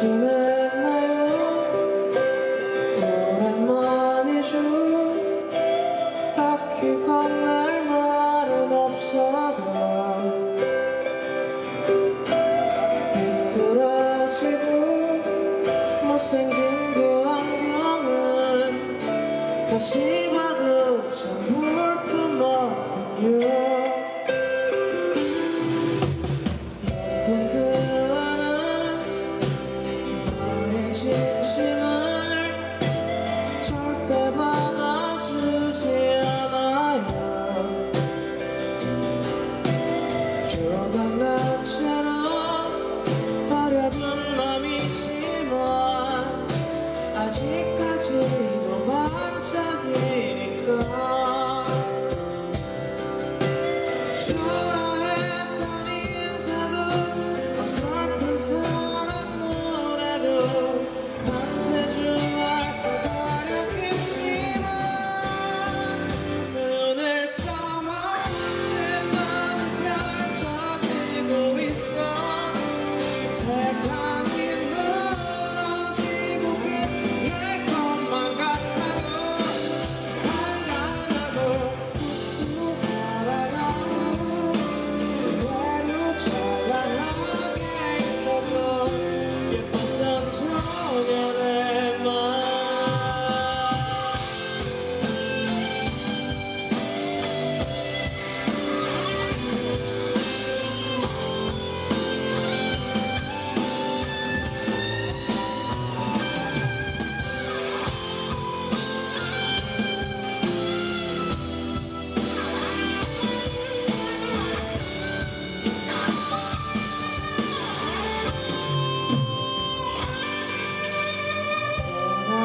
지냈나요 오랜만이죠 딱히 겁날 말은 없어도 비뚤어지고 못생긴 그 안경은 다시 봐도 참 불. 走到了这。last time.